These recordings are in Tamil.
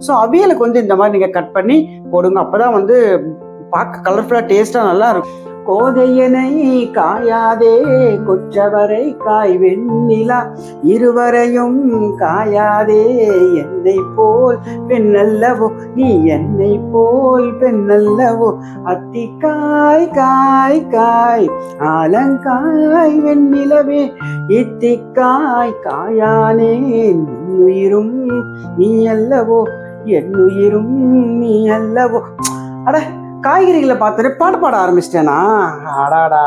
ஸோ அவியலுக்கு வந்து இந்த மாதிரி நீங்கள் கட் பண்ணி போடுங்க. அப்பதான் வந்து பார்க்க கலர்ஃபுல்லாக டேஸ்ட்டாக நல்லா இருக்கும் கோதையனை காயாதே கொற்றவரை காய் வெண்ணிலா இருவரையும் காயாதே என்னை போல் பெண்ணல்லவோ நீ என்னை போல் பெண்ணல்லவோ அத்திக்காய் காய் காய் ஆலங்காய் வெண்ணிலவே இத்திக்காய் காயானே என்னுயிரும் நீ அல்லவோ என்னுயிரும் நீ அல்லவோ. அட காய்கறிகளை பார்த்துட்டு பாட்டு பாட ஆரம்பிச்சிட்டேனா? அடாடா.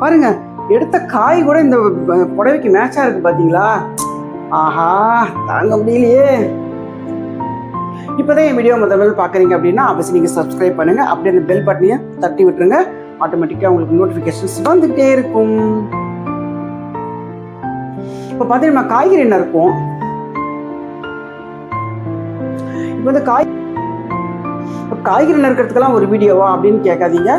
பாருங்க எடுத்த காய் கூட இந்த புடவைக்கு மேட்சா இருக்கு பாத்தீங்களா? ஆஹா தாங்க முடியலையே. இப்போதான் என் வீடியோ முதல் முதல்ல பார்க்குறீங்க அப்படின்னா அவசியம் நீங்கள் சப்ஸ்கிரைப் பண்ணுங்க. அப்படியே அந்த பெல் பட்டனையும் தட்டி விட்டுருங்க. ஆட்டோமேட்டிக்காக உங்களுக்கு நோட்டிஃபிகேஷன்ஸ் வந்துகிட்டே இருக்கும். இப்போ பார்த்தீங்கன்னா காய்கறி என்ன இருக்கும்? இப்போ வந்து காய் காய்கறி நறுக்கிறதுக்கெல்லாம் ஒரு வீடியோவா அப்படின்னு கேட்காதீங்க.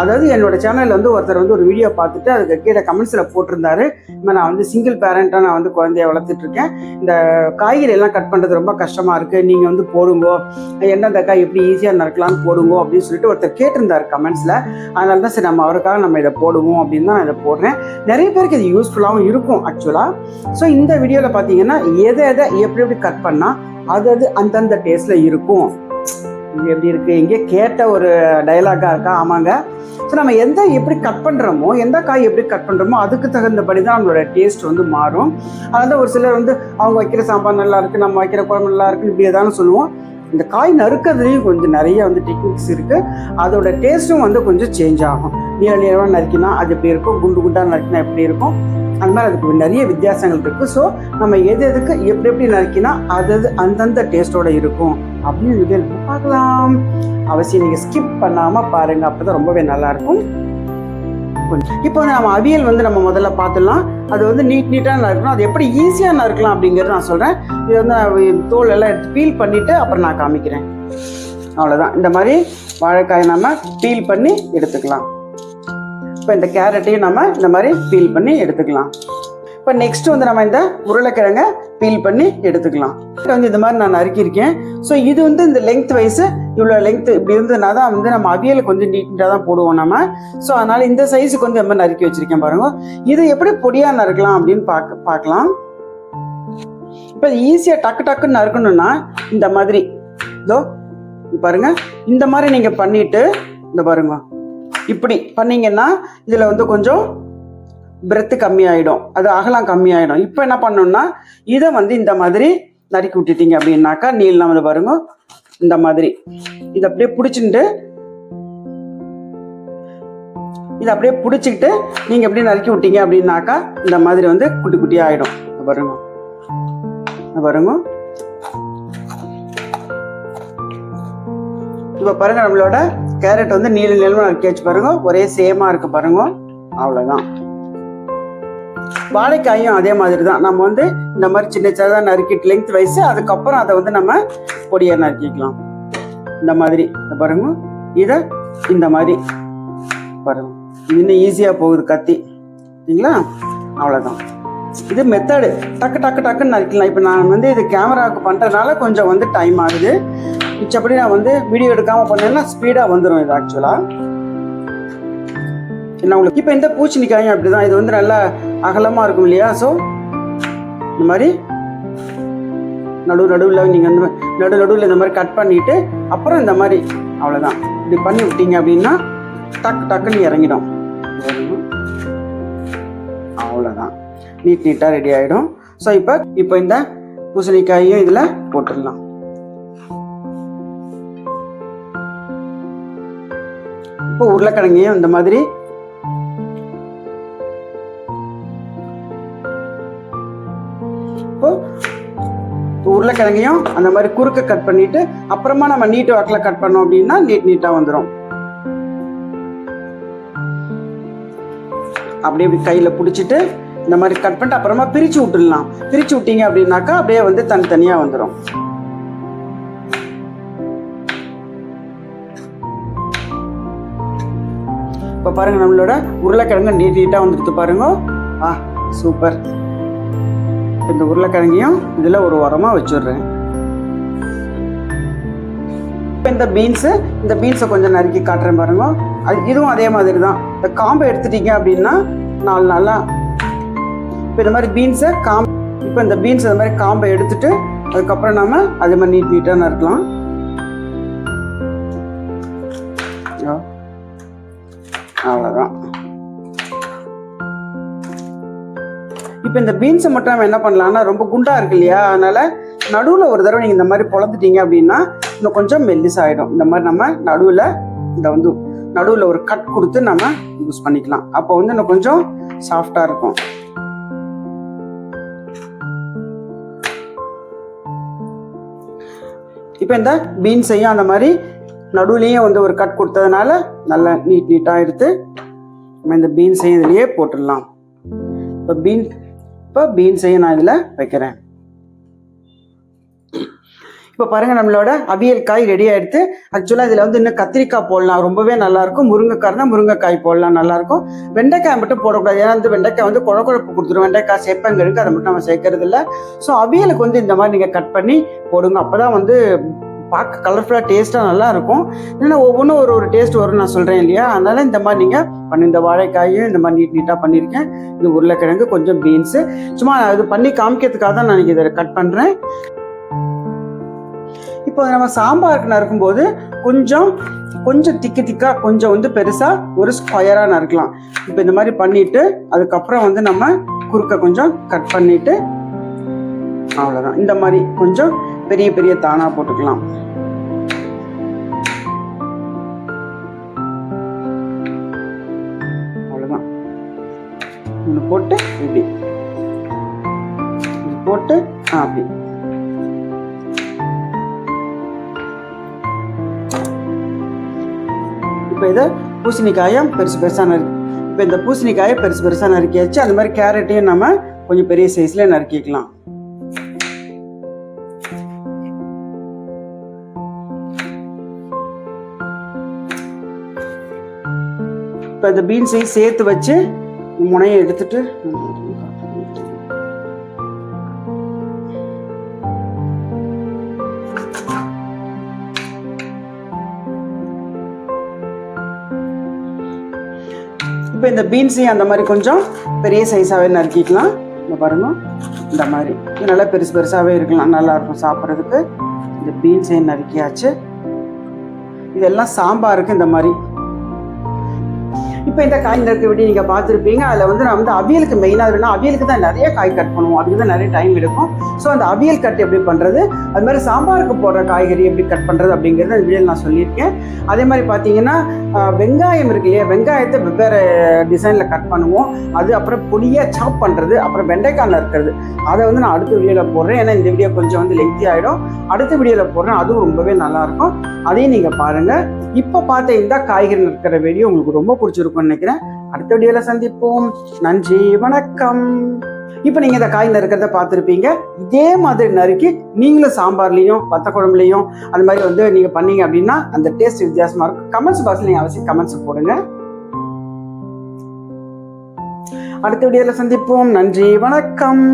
அதாவது என்னோட சேனல்ல வந்து ஒருத்தர் வந்து ஒரு வீடியோ பார்த்துட்டு அதுக்கு கீழே கமெண்ட்ஸில் போட்டிருந்தாரு. இப்போ நான் வந்து சிங்கிள் பேரண்ட்டாக நான் வந்து குழந்தைய வளர்த்துட்டு இருக்கேன் இந்த காய்கறி எல்லாம் கட் பண்ணுறது ரொம்ப கஷ்டமா இருக்கு. நீங்கள் வந்து போடுங்கோ. எந்தெந்த காய் எப்படி ஈஸியாக நறுக்கலாம்னு போடுங்கோ அப்படின்னு சொல்லிட்டு ஒருத்தர் கேட்டிருந்தாரு கமெண்ட்ஸில் அதனால தான் சரி நம்ம அவருக்காக நம்ம இதை போடுவோம் அப்படின்னு தான் நான் இதை போடுறேன். நிறைய பேருக்கு இது யூஸ்ஃபுல்லாகவும் இருக்கும் ஆக்சுவலாக ஸோ இந்த வீடியோவில் பார்த்தீங்கன்னா எதை எதை எப்படி எப்படி கட் பண்ணால் அது அது அந்தந்த டேஸ்ட்டில் இருக்கும். இது எப்படி இருக்கு? இங்கே கேட்ட ஒரு டயலாகா இருக்கா? ஆமாங்க. ஸோ நம்ம எந்த எப்படி கட் பண்ணுறோமோ எந்த காய் எப்படி கட் பண்ணுறோமோ அதுக்கு தகுந்தபடி தான் நம்மளோட டேஸ்ட் வந்து மாறும். அதனால் ஒரு சிலர் வந்து அவங்க வைக்கிற சாம்பார் நல்லா இருக்குது நம்ம வைக்கிற குழம்பு நல்லா இருக்குது இப்படி ஏதானு சொல்லுவோம். இந்த காய் நறுக்கிறதுலையும் கொஞ்சம் நிறைய வந்து டெக்னிக்ஸ் இருக்குது அதோட டேஸ்ட்டும் வந்து கொஞ்சம் சேஞ்ச் ஆகும். நீள நீளமாக நறுக்கினா அது எப்படி இருக்கும்? குண்டு குண்டாக நறுக்கினா எப்படி இருக்கும்? அந்த மாதிரி அதுக்கு நிறைய வித்தியாசங்கள் இருக்குது ஸோ நம்ம எது எதுக்கு எப்படி எப்படி நறுக்கினா அது அது அந்தந்த டேஸ்ட்டோடு இருக்கும் அப்படின்னு வீடியோ பார்க்கலாம். அவசியம் நீங்கள் ஸ்கிப் பாருங்கள் அப்படி தான் ரொம்பவே நல்லா இருக்கும். கொஞ்சம் இப்போ வந்து நம்ம அவியல் வந்து நம்ம முதல்ல பார்த்துடலாம். அது வந்து நீட் நீட்டாக நறுக்கணும். அது எப்படி ஈஸியாக நறுக்கலாம் அப்படிங்கிறது நான் சொல்கிறேன் இது வந்து நான் தோல் எல்லாம் எடுத்து பீல் பண்ணிவிட்டு அப்புறம் நான் காமிக்கிறேன். அவ்வளோதான் இந்த மாதிரி வாழைக்காயை நம்ம பீல் பண்ணி எடுத்துக்கலாம். இப்போ இந்த கேரட்டையும் நம்ம இந்த மாதிரி பீல் பண்ணி எடுத்துக்கலாம். இப்போ நெக்ஸ்ட் வந்து நம்ம இந்த உருளைக்கிழங்கை பீல் பண்ணி எடுத்துக்கலாம். இப்போ வந்து இந்த மாதிரி நான் நறுக்கியிருக்கேன். ஸோ இது வந்து இந்த லெங்த் வைஸ் இவ்வளோ லெங்த் இப்படி இருந்ததுனா தான் வந்து நம்ம அவியல் கொஞ்சம் நீட்டாக தான் போடுவோம் நம்ம. ஸோ அதனால் இந்த சைஸுக்கு வந்து இந்த மாதிரி நறுக்கி வச்சிருக்கேன் பாருங்க. இது எப்படி பொடியாக நறுக்கலாம் அப்படின்னு பார்க்க பார்க்கலாம் இப்போ ஈஸியாக டக்கு டக்குன்னு நறுக்கணும்னா இந்த மாதிரி. இதோ பாருங்க. இந்த மாதிரி நீங்கள் பண்ணிட்டு இந்த பாருங்க. இப்படி பண்ணீங்கன்னா இதில் வந்து கொஞ்சம் பிரெத்து கம்மியாயிடும். அது அகலம் கம்மியாயிடும். இப்போ என்ன பண்ணணும்னா இதை வந்து இந்த மாதிரி நறுக்கி விட்டுட்டீங்க அப்படின்னாக்கா நீளம் வந்து பாருங்க இந்த மாதிரி. இதை அப்படியே பிடிச்சிட்டு இதை அப்படியே பிடிச்சிக்கிட்டு நீங்கள் எப்படி நறுக்கி விட்டீங்க அப்படின்னாக்கா இந்த மாதிரி வந்து குட்டி குட்டி ஆகிடும் பாருங்க. பாருங்க. இப்போ பாருங்க நம்மளோட கேரட் வந்து நீள நீளமாக நறுக்கி வச்சு பாருங்க. ஒரே சேமாக இருக்கு பாருங்க. அவ்வளோதான் வாழைக்காயும் அதே மாதிரி தான் நம்ம வந்து இந்த மாதிரி சின்ன சின்னதாக நறுக்கிட்டு லெங்க் வைஸ் அதுக்கப்புறம் அதை வந்து நம்ம பொடியை நறுக்கிக்கலாம். இந்த மாதிரி. பாருங்க. இதை இந்த மாதிரி. பாருங்க. இன்னும் ஈஸியாக போகுது கத்தி. சரிங்களா? அவ்வளோதான் இது மெத்தடு டக்கு டக்கு டக்குன்னு நறுக்கலாம் இப்போ நான் வந்து இது கேமராவுக்கு பண்ணுறதுனால கொஞ்சம் வந்து டைம் ஆகுது. மிச்சப்படி நான் வந்து வீடியோ எடுக்காமல் பண்ணேன்னா ஸ்பீடாக வந்துடும் இது ஆக்சுவலாக என்ன உங்களுக்கு இப்போ இந்த பூச்சணிக்காயும் அப்படிதான். இது வந்து நல்லா அகலமாக இருக்கும் இல்லையா? ஸோ இந்த மாதிரி நடு நடுவில் நீங்கள் இந்த மாதிரி நடு நடுவில் இந்த மாதிரி கட் பண்ணிவிட்டு அப்புறம் இந்த மாதிரி அவ்வளோதான் இப்படி பண்ணி விட்டீங்க அப்படின்னா டக்கு டக்குன்னு இறங்கிடும். அவ்வளோதான் நீட் நீட்டாக ரெடி ஆகிடும் ஸோ இப்போ இப்போ இந்த பூசணிக்காயும் இதில் போட்டுடலாம். இப்போ உருளைக்கிழங்கையும் இந்த மாதிரி இப்போ உருளைக்கிழங்கையும் அந்த மாதிரி குறுக்க கட் பண்ணிட்டு அப்புறமா நம்ம நீட் வாக்கில் கட் பண்ணோம் அப்படின்னா நீட் நீட்டாக வந்துடும் அப்படியே இப்படி கையில் பிடிச்சிட்டு இந்த மாதிரி கட் பண்ணிட்டு அப்புறமா பிரித்து விட்டுடலாம். பிரித்து விட்டீங்க அப்படின்னாக்கா அப்படியே வந்து தனித்தனியாக வந்துடும் இப்போ பாருங்க நம்மளோட உருளைக்கிழங்கு நீட் நீட்டாக வந்துடுது பாருங்க. ஆ சூப்பர் இந்த உருளைக்கிழங்கையும் இதில் ஒரு உரமாக வச்சிடுறேன். இப்போ இந்த பீன்ஸு இந்த பீன்ஸை கொஞ்சம் நறுக்கி காட்டுறேன் பாருங்க. அது இதுவும் அதே மாதிரி தான். இந்த காம்பை எடுத்துட்டீங்க அப்படின்னா நாலு நாளாக இப்போ இந்த மாதிரி பீன்ஸை காம் இப்போ இந்த பீன்ஸ் இந்த மாதிரி காம்பை எடுத்துட்டு அதுக்கப்புறம் நம்ம அதே மாதிரி நீட் நீட்டாக நறுக்கலாம். அவ்வளோதான் இப்போ இந்த பீன்ஸை மட்டும் நம்ம என்ன பண்ணலாம்னா ரொம்ப குண்டா இருக்கு இல்லையா? அதனால நடுவில் ஒரு தடவை நீங்கள் இந்த மாதிரி பொழந்துட்டீங்க அப்படின்னா இன்னும் கொஞ்சம் மெல்லிஸ் ஆகிடும் இந்த மாதிரி நம்ம நடுவில் இந்த வந்து நடுவில் ஒரு கட் கொடுத்து நம்ம யூஸ் பண்ணிக்கலாம். அப்போ வந்து இன்னும் கொஞ்சம் சாஃப்டாக இருக்கும். இப்போ இந்த பீன்ஸையும் அந்த மாதிரி நடுவுலையும் வந்து ஒரு கட் கொடுத்ததுனால நல்லா நீட் நீட்டாக எடுத்து நம்ம இந்த பீன்ஸையும் இதுலேயே போட்டுடலாம். இப்போ பீன் இப்போ பீன்ஸையும் நான் இதில் வைக்கிறேன். இப்போ பாருங்கள் நம்மளோட அவியல் காய் ரெடி ஆகிடுத்து ஆக்சுவலாக இதில் வந்து இன்னும் கத்திரிக்காய் போடலாம். ரொம்பவே நல்லாயிருக்கும். முருங்கைக்காய்னா முருங்கைக்காய் போடலாம் நல்லாயிருக்கும். வெண்டைக்காய் மட்டும் போடக்கூடாது. ஏன்னா வந்து வெண்டைக்காய் வந்து குழ குழப்பு கொடுத்துரும். வெண்டைக்காய் சேப்பங்க அதை மட்டும் நம்ம சேர்க்கறது இல்லை ஸோ அவியலுக்கு வந்து இந்த மாதிரி நீங்கள் கட் பண்ணி போடுங்க. அப்பதான் வந்து பார்க்க கலர்ஃபுல்லாக டேஸ்ட்டாக நல்லா இருக்கும் இல்லைன்னா ஒவ்வொன்றும் ஒரு ஒரு டேஸ்ட் வரும் நான் சொல்கிறேன் இல்லையா? அதனால் இந்த மாதிரி நீங்கள் பண்ணி இந்த வாழைக்காயும் இந்த மாதிரி நீட் நீட்டாக பண்ணியிருக்கேன் இது உருளைக்கிழங்கு கொஞ்சம் பீன்ஸு சும்மா இது பண்ணி காமிக்கிறதுக்காக தான் நான் இதை கட் பண்ணுறேன் இப்போ நம்ம சாம்பாருக்கு நறுக்கும்போது கொஞ்சம் கொஞ்சம் திக்கு திக்காக கொஞ்சம் வந்து பெருசாக ஒரு ஸ்கொயராக நறுக்கலாம். இப்போ இந்த மாதிரி பண்ணிவிட்டு அதுக்கப்புறம் வந்து நம்ம குறுக்க கொஞ்சம் கட் பண்ணிவிட்டு அவ்வளோதான் இந்த மாதிரி கொஞ்சம் பெரிய பெரிய தானா போட்டுக்கலாம். அவ்வளோதான் ஒன்று போட்டு இப்படி. போட்டு ஆ அப்படி. இப்போ இதை பூசணிக்காயும் பெருசு பெருசாக நறுக்கு இப்போ இந்த பூசணிக்காயை பெருசு பெருசாக நறுக்கியாச்சு அந்த மாதிரி கேரட்டையும் நம்ம கொஞ்சம் பெரிய சைஸில் நறுக்கிக்கலாம். இப்போ இந்த பீன்ஸையும் சேர்த்து வச்சு முனையை எடுத்துட்டு இப்போ இந்த பீன்ஸையும் அந்த மாதிரி கொஞ்சம் பெரிய சைஸாகவே நறுக்கிக்கலாம். இந்த பாருங்க. இந்த மாதிரி. நல்லா பெருசு பெருசாகவே இருக்கலாம். நல்லா இருக்கும் சாப்பிட்றதுக்கு. இந்த பீன்ஸையும் நறுக்கியாச்சு. இதெல்லாம் சாம்பாருக்கு இந்த மாதிரி இப்போ இந்த காய் நறுக்க விட்டு நீங்கள் பார்த்துருப்பீங்க. அதில் வந்து நான் வந்து அவியலுக்கு மெயினாக இருக்குன்னா அவியலுக்கு தான் நிறைய காய் கட் பண்ணுவோம். அதுக்கு தான் நிறைய டைம் எடுக்கும். ஸோ அந்த அவியல் கட் எப்படி பண்ணுறது அது மாதிரி சாம்பாருக்கு போடுற காய்கறி எப்படி கட் பண்ணுறது அப்படிங்கிறது அந்த வீடியோவில் நான் சொல்லியிருக்கேன். அதே மாதிரி பார்த்தீங்கன்னா வெங்காயம் இருக்கு இல்லையா? வெங்காயத்தை வெவ்வேறு டிசைனில் கட் பண்ணுவோம். அது அப்புறம் பொடியாக சாப் பண்ணுறது அப்புறம் வெண்டைக்காய் நறுக்கிறது. அதை வந்து நான் அடுத்த வீடியோவில் போடுறேன். ஏன்னா இந்த வீடியோ கொஞ்சம் வந்து லெங்க்தி ஆகிடும் அடுத்த வீடியோவில் போடுறேன். அதுவும் ரொம்பவே நல்லாயிருக்கும் அதையும் நீங்கள் பாருங்கள் இப்போ பார்த்த இந்த காய்கறி நறுக்கிற வீடியோ உங்களுக்கு ரொம்ப பிடிச்சிருக்கும். பிடிச்சிருக்கும்னு நினைக்கிறேன் அடுத்த வீடியோவில் சந்திப்போம். நன்றி வணக்கம். இப்போ நீங்கள் இந்த காய் நறுக்கிறத பார்த்துருப்பீங்க. இதே மாதிரி நறுக்கி நீங்களும் சாம்பார்லேயும் வத்த குழம்புலையும் அந்த மாதிரி வந்து நீங்கள் பண்ணீங்க அப்படின்னா அந்த டேஸ்ட் வித்தியாசமாக இருக்கும். கமெண்ட்ஸ் பாக்ஸில் நீங்கள் அவசியம் கமெண்ட்ஸ் போடுங்க. அடுத்த வீடியோவில் சந்திப்போம். நன்றி வணக்கம்.